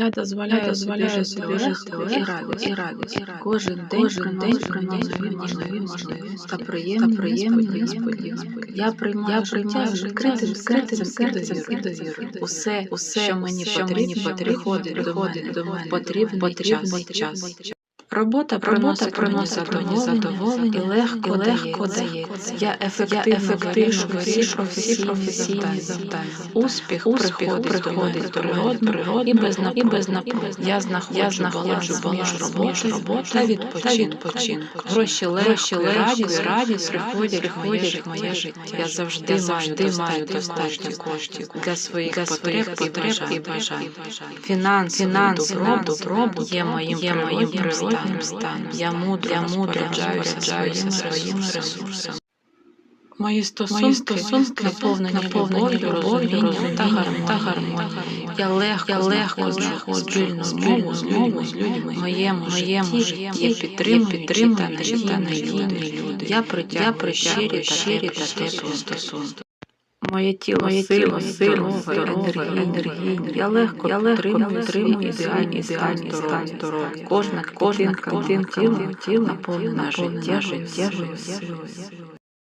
Я дозволяю, дозволяю собі жити і радість, і радість. Кожен день, Кожен день нові нові можливості можливості та та приємні приємні несподіванки. Я приймаю Я приймаю відкритим відкритим серцем і довірою. Усе, Усе, що мені потрібно, приходить до мене. Потрібний час. Час. Робота приносить, приносить мені задоволення, і легко, дається. Я ефективно, ефективно вирішую всі професійні завдання. Успіх, Успіх приходить, приходить до мене природно, і без без напруги. напруги. І без напруги. Я знаходжу, баланс між роботою та відпочинком. Гроші легко, і радість, приходять, приходять в моє життя. Я Я завжди завжди маю достатньо коштів для своїх потреб, і бажань. Фінансовий добробут, є моїм є природнім станом. Я мудро Я мудро розпоряджаюся своїми ресурсами. Мої стосунки, Мої стосунки наповнені наповнені любов'ю, розумінням розумінням та та гармонією. гармонією. Я легко, Я легко знаходжу спільну мову з людьми. з людьми. Моєму моєму житті є підтримуючі та надійні люди. Я Я притягую щирі та теплі стосунки. Моє тіло Моє тіло енергійне. енергійне. Я легко Я легко підтримую свій ідеальний стан здоров'я. Кожна Кожна клітинка тіла тіла наповнена життя, життя, силою.